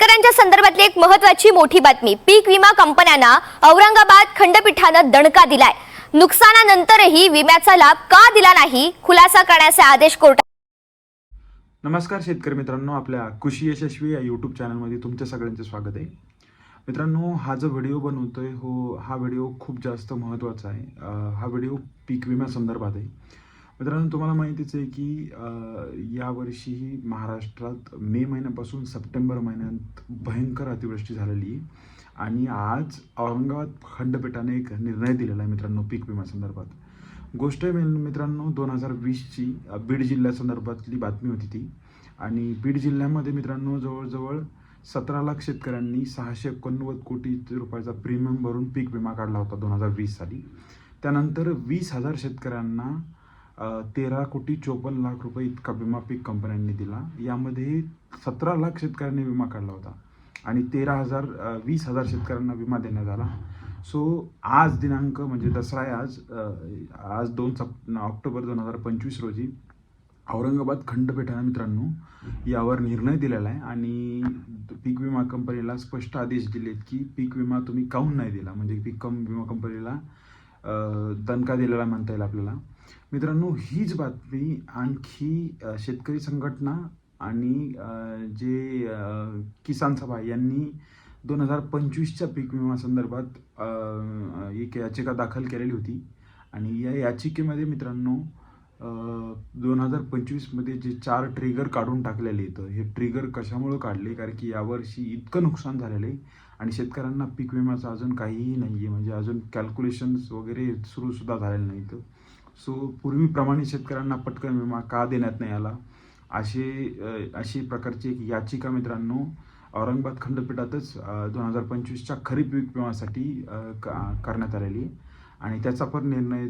शेतकऱ्यांच्या संदर्भातली एक महत्वाची मोठी बातमी. पीक विमा कंपन्यांना औरंगाबाद खंडपीठानं दणका दिलाय. नुकसानानंतरही विम्याचा लाभ का दिला नाही खुलासा करण्याचे आदेश कोर्टाने नमस्कार शेतकरी मित्रांनो आपल्या कृषी यशस्वी या यूट्यूब चॅनलमध्ये तुमच्या सगळ्यांचे स्वागत आहे. मित्रांनो हा जो व्हिडिओ बनवतोय हो हा व्हिडिओ खूप जास्त महत्त्वाचा आहे. हा व्हिडिओ पीक विम्या संदर्भात आहे. मित्रांनो तुम्हाला माहितीच आहे की यावर्षीही महाराष्ट्रात मे महिन्यापासून सप्टेंबर महिन्यात भयंकर अतिवृष्टी झालेली आहे आणि आज औरंगाबाद खंडपीठाने एक निर्णय दिलेला आहे मित्रांनो पीक विमा संदर्भात. गोष्ट आहे मित्रांनो दोन हजार वीसची बीड जिल्ह्यासंदर्भातली बातमी होती ती. आणि बीड जिल्ह्यामध्ये मित्रांनो जवळजवळ सतरा लाख शेतकऱ्यांनी सहाशे एकोणनव्वद कोटी रुपयाचा प्रीमियम भरून पीक विमा काढला होता दोन हजार वीस साली. त्यानंतर वीस हजार शेतकऱ्यांना तेरा कोटी चोपन्न लाख रुपये इतका विमा पीक कंपन्यांनी दिला. यामध्ये सतरा लाख शेतकऱ्यांनी विमा काढला होता आणि तेरा हजार वीस हजार शेतकऱ्यांना विमा देण्यात आला. सो आज दिनांक म्हणजे दसरा आहे आज. आज दोन सप ऑक्टोबर दोन हजार पंचवीस रोजी औरंगाबाद खंडपीठानं मित्रांनो यावर निर्णय दिलेला आहे आणि पीक विमा कंपनीला स्पष्ट आदेश दिलेत की पीक विमा तुम्ही काहून नाही दिला? म्हणजे पीक कम विमा कंपनीला दणका दिलेला म्हणता येईल आपल्याला. मित्रांनो हीच बातमी आणखी शेतकरी संघटना आणि जे किसान सभा यांनी दोन हजार पंचवीसच्या पीक विमा संदर्भात एक याचिका दाखल केलेली होती. आणि या याचिकेमध्ये मित्रांनो दोन हजार पंचवीसमध्ये जे चार ट्रिगर काढून टाकलेले इथं हे ट्रिगर कशामुळं काढले? कारण की यावर्षी इतकं नुकसान झालेलं आहे आणि शेतकऱ्यांना पीक विम्याचं अजून काहीही नाही आहे म्हणजे अजून कॅल्क्युलेशन्स वगैरे सुरूसुद्धा झालेलं नाही इथं सो पूर्वीप्रमाणे शेतकऱ्यांना पटकन विमा का देण्यात नाही आला? असे अशी प्रकारची एक याचिका मित्रांनो औरंगाबाद खंडपीठातच दोन हजार पंचवीसच्या खरीप पीक विम्यासाठी का- करण्यात आलेली आहे. आणि त्याचा पण निर्णय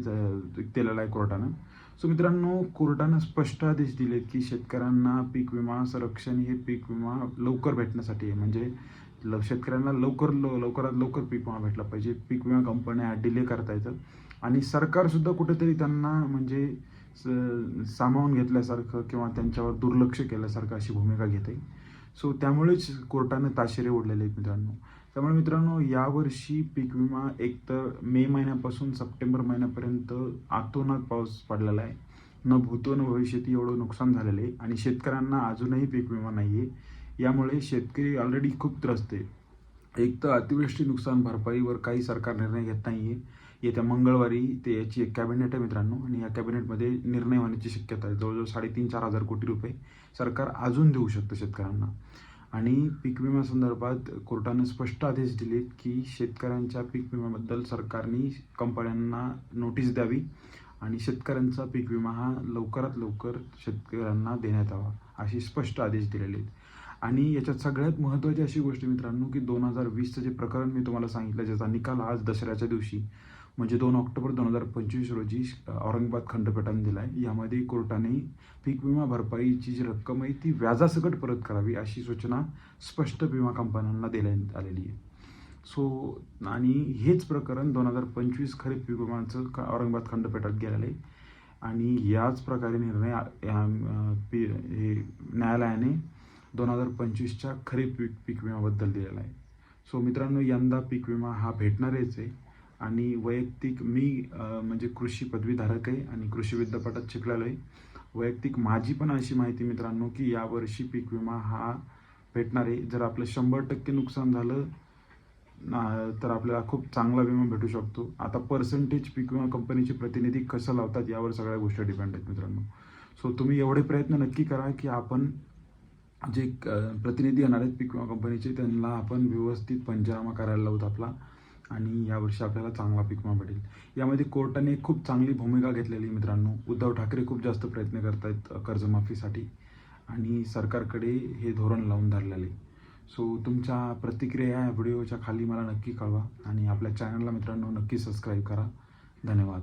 केलेला आहे कोर्टानं. सो मित्रांनो कोर्टानं स्पष्ट आदेश दिलेत की शेतकऱ्यांना पीक विमा संरक्षण हे पीक विमा लवकर भेटण्यासाठी आहे. म्हणजे ल शेतकऱ्यांना लवकर लव लवकरात लवकर पीक विमा भेटला पाहिजे. पीक विमा कंपन्या डिले करता येतात. आणि सरकारसुद्धा कुठेतरी त्यांना म्हणजे स- सामावून घेतल्यासारखं किंवा त्यांच्यावर दुर्लक्ष केल्यासारखं अशी भूमिका घेते सो त्यामुळेच कोर्टानं ताशेरे ओढलेले आहेत मित्रांनो. त्यामुळे मित्रांनो यावर्षी पीक विमा एक तर मे महिन्यापासून सप्टेंबर महिन्यापर्यंत आतोनात पाऊस पडलेला आहे. न भूतो न भविष्यती एवढं नुकसान झालेलं आहे. आणि शेतकऱ्यांना अजूनही पीक विमा नाही आहे यामुळे शेतकरी ऑलरेडी खूप त्रस्त आहे. एक तर अतिवृष्टी नुकसान भरपाईवर काही सरकार निर्णय घेत नाही आहे येत्या मंगळवारी ते याची एक कॅबिनेट आहे मित्रांनो आणि या कॅबिनेटमध्ये निर्णय होण्याची शक्यता आहे. जवळजवळ साडेतीन चार हजार कोटी रुपये सरकार अजून देऊ शकतं शेतकऱ्यांना. आणि पीक विम्यासंदर्भात कोर्टानं स्पष्ट आदेश दिलेत की शेतकऱ्यांच्या पीक विम्याबद्दल सरकारने कंपन्यांना नोटीस द्यावी आणि शेतकऱ्यांचा पीक विमा हा लवकरात लवकर शेतकऱ्यांना देण्यात यावा असे स्पष्ट आदेश दिलेले आहेत. आणि याच्यात सगळ्यात महत्त्वाची अशी गोष्ट मित्रांनो की दोन हजार वीसचं जे प्रकरण मी तुम्हाला सांगितलं ज्याचा निकाल आज दसऱ्याच्या दिवशी म्हणजे दोन ऑक्टोबर दोन हजार पंचवीस रोजी औरंगाबाद खंडपीठाने दिला आहे यामध्ये कोर्टाने पीक विमा भरपाईची जी रक्कम आहे ती व्याजासकट परत करावी अशी सूचना स्पष्ट विमा कंपन्यांना देण्यात आलेली आहे. सो आणि हेच प्रकरण दोन हजार पंचवीस खरीप पीक विमाचं औरंगाबाद खंडपीठात गेलेलं आहे. आणि याच प्रकारे निर्णय या, पी हे न्यायालयाने दोन हजार पंचवीसच्या खरीप पीक पीक विम्याबद्दल दिलेला आहे. सो मित्रांनो यंदा पीक विमा हा भेटणारच आहे. आणि वैयक्तिक मी म्हणजे कृषी पदवीधारक आहे आणि कृषी विद्यापीठात शिकलेलो आहे. वैयक्तिक माझी पण अशी माहिती मित्रांनो की यावर्षी पीक विमा हा भेटणार आहे. जर आपलं शंभर टक्के नुकसान झालं ना- तर आपल्याला खूप चांगला विमा भेटू शकतो. आता पर्सेंटेज पीक विमा कंपनीचे प्रतिनिधी कसं लावतात यावर सगळ्या गोष्टी डिपेंड आहेत मित्रांनो. सो तुम्ही एवढे प्रयत्न नक्की करा की आपण जे प्रतिनिधी येणार आहेत पीक विमा कंपनीचे त्यांना आपण व्यवस्थित पंचनामा करायला लावूत आपला. आणि यावर्षी आपल्याला चांगला पीक विमा भेटेल. यामध्ये कोर्टाने खूप चांगली भूमिका घेतलेली मित्रांनो. उद्धव ठाकरे खूप जास्त प्रयत्न करत आहेत कर्जमाफीसाठी. आणि सरकारकडे हे धोरण लावून धरलेले आहे. सो तुमच्या प्रतिक्रिया या व्हिडिओच्या खाली मला नक्की कळवा. आणि आपल्या चॅनलला मित्रांनो नक्की सबस्क्राईब करा. धन्यवाद.